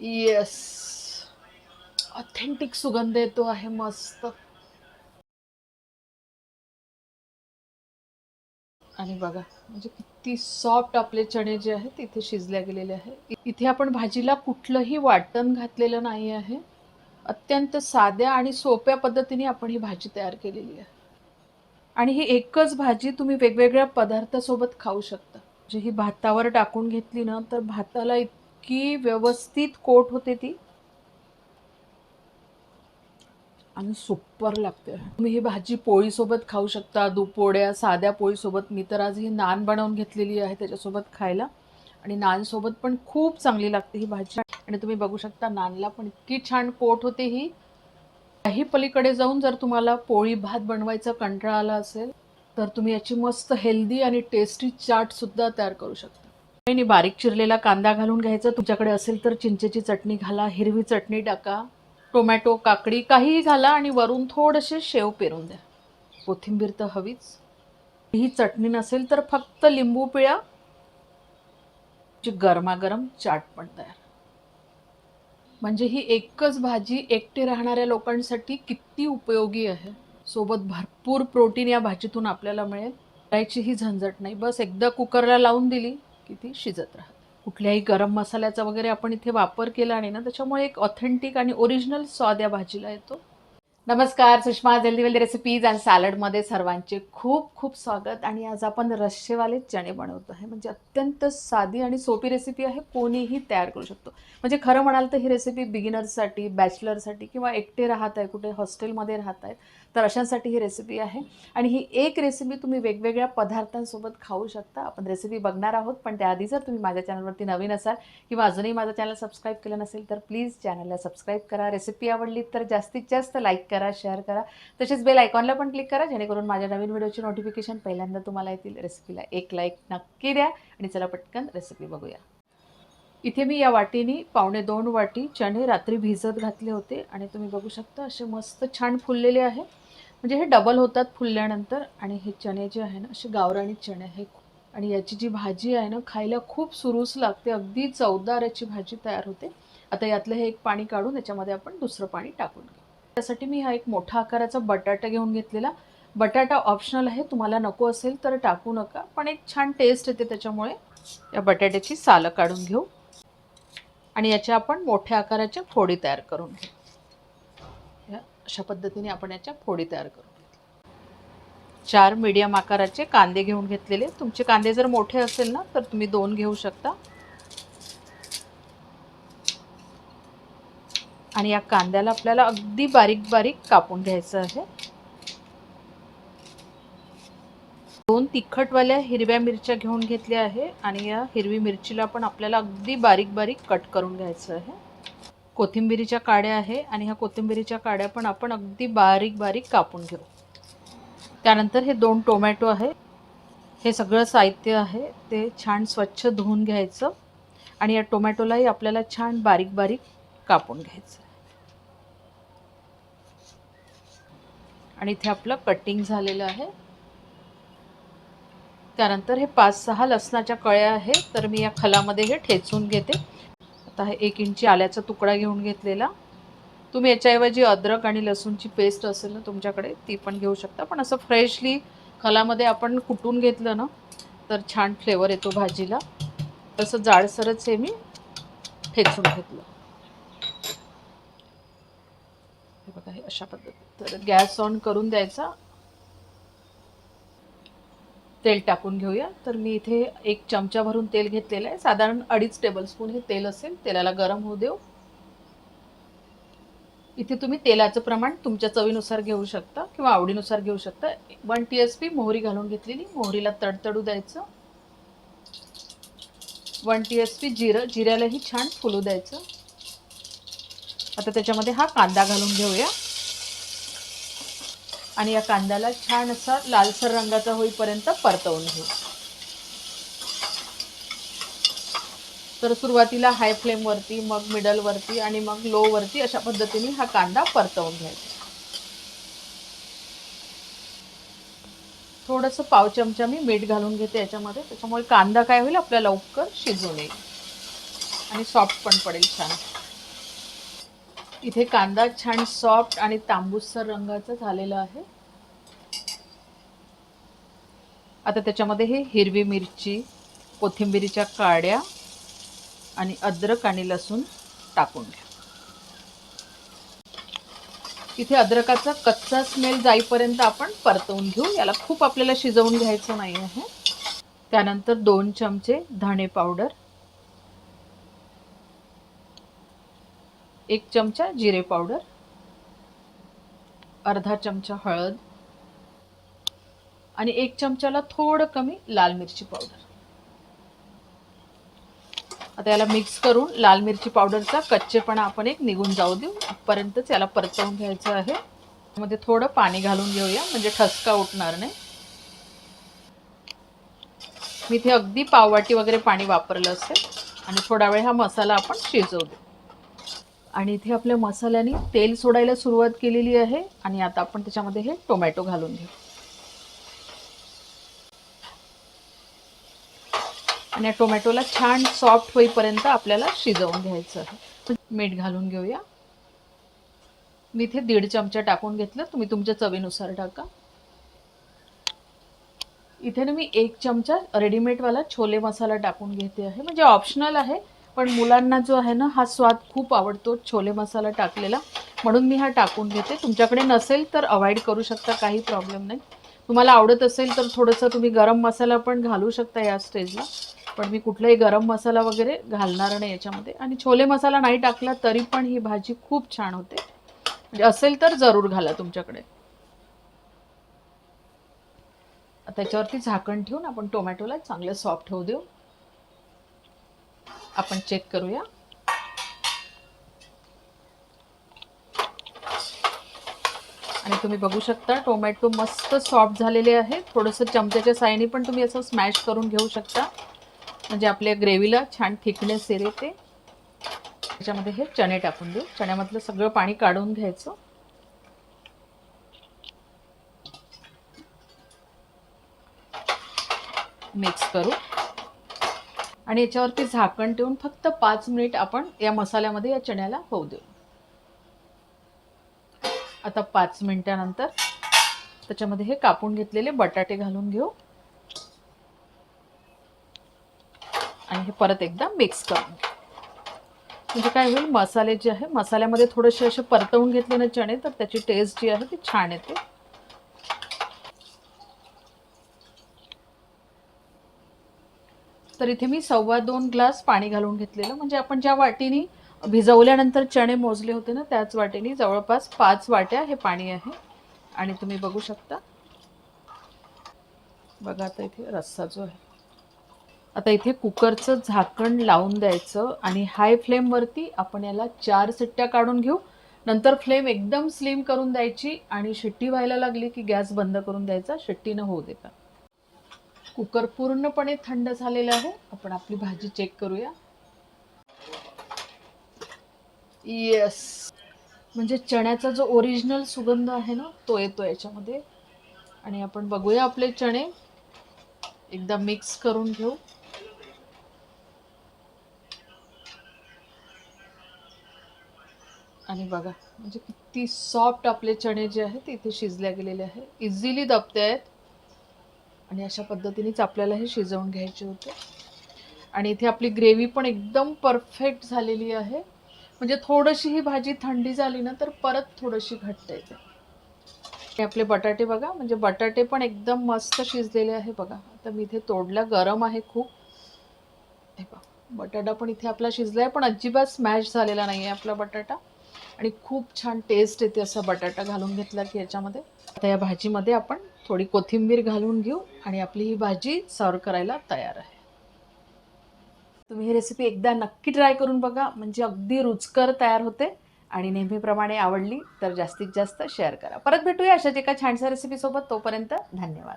Yes authentic सुगंध येतो आहे मस्त. आणि बघा म्हणजे किती सॉफ्ट आपले चणे जे आहेत इथे शिजल्या गेलेले आहे. इथे आपण भाजीला कुठलंही वाटण घातलेलं नाही आहे. अत्यंत साध्या आणि सोप्या पद्धतीने आपण ही भाजी तयार केलेली आहे. आणि ही एकच भाजी तुम्ही वेगवेगळ्या पदार्थासोबत खाऊ शकता. जे ही भातावर टाकून घेतली ना तर भाताला इतकी व्यवस्थित कोट होते ती. आणि सुपर लागते. तुम्ही ही भाजी पोळीसोबत खाऊ शकता दुपोड्या साध्या पोळीसोबत. मी तर आज ही नान बनवून घेतलेली आहे त्याच्यासोबत खायला. आणि नानसोबत पण खूप चांगली लागते ही भाजी. आणि तुम्ही बघू शकता नानला पण इतकी छान कोट होते ही. काही पलीकडे जाऊन जर तुम्हाला पोळी भात बनवायचा कंटाळा आला असेल तर तुम्ही याची मस्त हेल्दी आणि टेस्टी चाट सुद्धा तयार करू शकता. आणि बारीक चिरलेला कांदा घालून घ्यायचा. तुमच्याकडे असेल तर चिंचेची चटणी घाला हिरवी चटणी टाका टोमॅटो काकडी काहीही घाला आणि वरून थोडेसे शेव पेरून द्या. कोथिंबीर तर हवीच. ही चटणी नसेल तर फक्त लिंबू पिळा जी गरमागरम चाट पण तयार. म्हणजे ही एकच भाजी एकटे राहणाऱ्या लोकांसाठी किती उपयोगी आहे. सोबत भरपूर प्रोटीन या भाजीतून आपल्याला मिळेल. करायची ही झंझट नाही. बस एकदा कुकरला लावून दिली. की ती शिजत राहते कुठल्याही गरम मसाल्याचा वगैरे आपण इथे वापर केला नाही ना त्याच्यामुळे एक ऑथेंटिक आणि ओरिजिनल स्वाद या भाजीला येतो. नमस्कार सुषमा जल्दी वेल्दी रेसिपीज अँड सॅलडमध्ये सर्वांचे खूप खूप स्वागत. आणि आज आपण रश्शेवाले चणे बनवतो आहे. म्हणजे अत्यंत साधी आणि सोपी रेसिपी आहे. कोणीही तयार करू शकतो. म्हणजे खरं म्हणाल तर ही रेसिपी बिगिनर्ससाठी बॅचलरसाठी किंवा एकटे राहत आहे कुठे हॉस्टेलमध्ये राहत आहेत तर अशांसाठी ही रेसिपी आहे. आणि ही एक रेसिपी तुम्ही वेगवेगळ्या पदार्थांसोबत खाऊ शकता. आपण रेसिपी बघणार आहोत. पण त्याआधी जर तुम्ही माझ्या चॅनलवरती नवीन असाल किंवा अजूनही माझं चॅनल सबस्क्राईब केलं नसेल तर प्लीज चॅनलला सबस्क्राईब करा. रेसिपी आवडली तर जास्तीत जास्त लाईक करा शेअर करा. तसेच बेल आयकॉनला पण क्लिक करा जेणेकरून माझ्या नवीन व्हिडिओची नोटिफिकेशन पहिल्यांदा तुम्हाला येतील. रेसिपीला एक लाईक नक्की द्या आणि चला पटकन रेसिपी बघूया. इथे मी या वाटीने पावणे दोन वाटी चणे रात्री भिजत घातले होते आणि तुम्ही बघू शकता असे मस्त छान फुललेले आहे. म्हणजे हे डबल होतात फुलल्यानंतर आणि हे चणे जे आहे ना असे गावराणी चणे आहे आणि याची जी भाजी आहे ना खायला खूप सुरूस लागते. अगदी चवदार याची भाजी तयार होते. आता यातलं हे एक पाणी काढून याच्यामध्ये आपण दुसरं पाणी टाकून घेऊ. त्यासाठी मी हा एक मोठा आकाराचा बटाटा घेऊन घेतलेला. बटाटा ऑप्शनल आहे तुम्हाला नको असेल तर टाकू नका पण एक छान टेस्ट येते त्याच्यामुळे या बटाट्याची सालं काढून घेऊ. आणि याच्या आपण मोठ्या आकाराच्या फोडी तयार करून घेऊ. या अशा पद्धतीने आपण याच्या फोडी तयार करू चार मीडियम आकाराचे कांदे घेऊन घेतलेले. तुमचे कांदे जर मोठे असेल ना तर तुम्ही दोन घेऊ शकता. आणि या कांद्याला आपल्याला अगदी बारीक बारीक कापून घ्यायचं आहे. दोन तिखटवाल्या हिरव्या मिरच्या घेऊन घेतल्या आहे आणि या हिरवी मिरचीला पण आपल्याला अगदी बारीक बारीक कट करून घ्यायचं आहे. कोथिंबिरीच्या काड्या आहे आणि ह्या कोथिंबिरीच्या काड्या पण आपण अगदी बारीक बारीक कापून घेऊ. त्यानंतर हे दोन टोमॅटो आहे. हे सगळं साहित्य आहे. ते छान स्वच्छ धुवून घ्यायचं आणि या टोमॅटोलाही आपल्याला छान बारीक बारीक कापून घ्यायचं आणि इथे आपलं कटिंग झालेलं आहे. त्यानंतर हे पाच सहा लसणाच्या कळ्या आहे तर मी या खलामध्ये हे ठेचून घेते. आता हे एक इंची आल्याचा तुकडा घेऊन घेतलेला. तुम्ही याच्याऐवजी अद्रक आणि लसूणची पेस्ट असेल ना तुमच्याकडे ती पण घेऊ शकता. पण असं फ्रेशली खलामध्ये आपण कुटून घेतलं ना तर छान फ्लेवर येतो भाजीला. तसं जाडसरच हे मी ठेचून घेतलं हे बघा हे अशा पद्धतीत तर गॅस ऑन करून द्यायचा. तेल टाकून घेऊया. तर मी इथे एक चमचा भरून तेल घेतलेलं आहे. साधारण अडीच टेबलस्पून हे तेल असेल. तेलाला गरम होऊ देऊ. इथे तुम्ही तेलाचं प्रमाण तुमच्या चवीनुसार घेऊ शकता किंवा आवडीनुसार घेऊ शकता. वन टी एस पी मोहरी घालून घेतलेली. मोहरीला तडतडू द्यायचं. वन टी एस पी जिरं जिऱ्यालाही छान फुलू द्यायचं. आता त्याच्यामध्ये हा कांदा घालून घेऊया. आणि या कांद्याला छान असा लालसर रंगाचा होईपर्यंत परतवून घेऊ. तर सुरुवातीला हाय फ्लेमवरती मग मिडलवरती आणि मग लोवरती अशा पद्धतीने हा कांदा परतवून घ्यायचा. थोडंसं पाव चमचा मी मीठ घालून घेते याच्यामध्ये त्याच्यामुळे कांदा काय होईल आपल्या लवकर शिजून येईल. आणि सॉफ्ट पण पडेल छान. इथे कांदा छान सॉफ्ट आणि तांबूसर रंगाचा झालेला आहे. आता त्याच्यामध्ये हे हिरवी मिरची कोथिंबिरीच्या काड्या आणि अद्रक आणि लसूण टाकून घ्या. इथे अद्रकाचा कच्चा स्मेल जाईपर्यंत आपण परतवून घेऊ. याला खूप आपल्याला शिजवून घ्यायचं नाही आहे. त्यानंतर दोन चमचे धणे पावडर एक चमचा जिरे पावडर अर्धा चमचा हळद आणि एक चमच्याला थोडं कमी लाल मिरची पावडर. आता याला मिक्स करून लाल मिरची पावडरचा कच्चेपणा आपण एक निघून जाऊ देऊ. पर्यंतच याला परतवून घ्यायचं आहे. मध्ये थोडं पाणी घालून घेऊया म्हणजे ठसका उठणार नाही. मी इथे अगदी पाववाटी वगैरे पाणी वापरलं असेल आणि थोडा वेळ हा मसाला आपण शिजवू देऊ. आणि इथे आपल्या मसाल्याने तेल सोडायला सुरुवात केलेली आहे आणि आता आपण त्याच्यामध्ये हे टोमॅटो घालून घेऊ. आणि या टोमॅटोला छान सॉफ्ट होईपर्यंत आपल्याला शिजवून घ्यायचं आहे. म्हणजे मीठ घालून घेऊया. मी इथे दीड चमचा टाकून घेतलं. तुम्ही तुमच्या चवीनुसार टाका. इथे ना मी एक चमचा रेडीमेडवाला छोले मसाला टाकून घेते आहे. म्हणजे ऑप्शनल आहे पण मुलांना जो आहे ना हा स्वाद खूप आवडतो छोले मसाला टाकलेला. म्हणून मी हा टाकून घेते. तुमच्याकडे नसेल तर अवॉइड करू शकता काही प्रॉब्लेम नाही. तुम्हाला आवडत असेल तर थोडंसं तुम्ही गरम मसाला पण घालू शकता या स्टेजला. पण मी कुठलाही गरम मसाला वगैरे घालणार नाही याच्यामध्ये. आणि छोले मसाला नाही टाकला तरी पण ही भाजी खूप छान होते. म्हणजे असेल तर जरूर घाला तुमच्याकडे. त्याच्यावरती झाकण ठेवून आपण टोमॅटोला चांगलं सॉफ्ट होऊ देऊ. आपण चेक करूया. आणि तुम्ही बघू शकता टोमॅटो मस्त सॉफ्ट झालेले आहे थोडंसं चमच्याच्या साईने पण तुम्ही असं स्मॅश करून घेऊ शकता. म्हणजे आपल्या ग्रेव्हीला छान थिकनेस येते त्याच्यामध्ये हे चणे टाकून देऊ. चण्यामधलं सगळं पाणी काढून घ्यायचं. मिक्स करू. आणि याच्यावरती झाकण ठेवून फक्त पाच मिनिट आपण या मसाल्यामध्ये या चण्याला होऊ देऊ. आता पाच मिनिटानंतर त्याच्यामध्ये हे कापून घेतलेले बटाटे घालून घेऊ. आणि हे परत एकदा मिक्स करून घेऊ. म्हणजे काय होईल मसाले जे आहे मसाल्यामध्ये थोडेसे असे परतवून घेतले ना चणे तर त्याची टेस्ट जी आहे ती छान येते. तर इथे मी सव्वा दोन ग्लास पाणी घालून घेतलेलं. म्हणजे आपण ज्या वाटीने भिजवल्यानंतर चणे मोजले होते ना त्याच वाटीने जवळपास पाच वाट्या हे पाणी आहे. आणि तुम्ही बघू शकता. बघा आता इथे रस्सा जो आहे. आता इथे कुकरचं झाकण लावून द्यायचं आणि हाय फ्लेमवरती आपण याला चार सिट्ट्या काढून घेऊ. नंतर फ्लेम एकदम स्लिम करून द्यायची आणि शिट्टी व्हायला लागली की गॅस बंद करून द्यायचा शिट्टीनं होऊ देता. कुकर पूर्णपणे थंड झालेला आहे. आपण आपली भाजी चेक करूया. येस म्हणजे चण्याचा जो ओरिजिनल सुगंध आहे ना तो येतो याच्यामध्ये. आणि आपण बघूया आपले चणे. एकदा मिक्स करून घेऊ. आणि बघा म्हणजे किती सॉफ्ट आपले चणे जे आहेत इथे शिजल्या गेलेले आहे. इझिली दबते आहेत. आणि अशा पद्धतीनेच आपल्याला हे शिजवून घ्यायचे होते. आणि इथे आपली ग्रेव्ही पण एकदम परफेक्ट झालेली आहे. म्हणजे थोडीशी ही भाजी थंडी झाली ना तर परत थोडीशी घट्ट येते. हे आपले बटाटे बघा म्हणजे बटाटे पण एकदम मस्त शिजलेले आहे बघा. आता मी इथे तोडला गरम आहे खूप. हे बघा बटाटा पण इथे आपला शिजला आहे पण अजिबात स्मॅश झालेला नाही आहे आपला बटाटा. आणि खूप छान टेस्ट येते असा बटाटा घालून घेतला की याच्यामध्ये. आता या भाजीमध्ये आपण थोडी कोथिंबीर घालून घेऊ आणि आपली ही भाजी सर्व करायला तयार आहे. तुम्ही ही रेसिपी एकदा नक्की ट्राय करून बघा म्हणजे अगदी रुचकर तयार होते आणि नेहमीप्रमाणे आवडली तर जास्तीत जास्त शेअर करा. परत भेटूया अशाच एका छानशा रेसिपीसोबत तोपर्यंत धन्यवाद.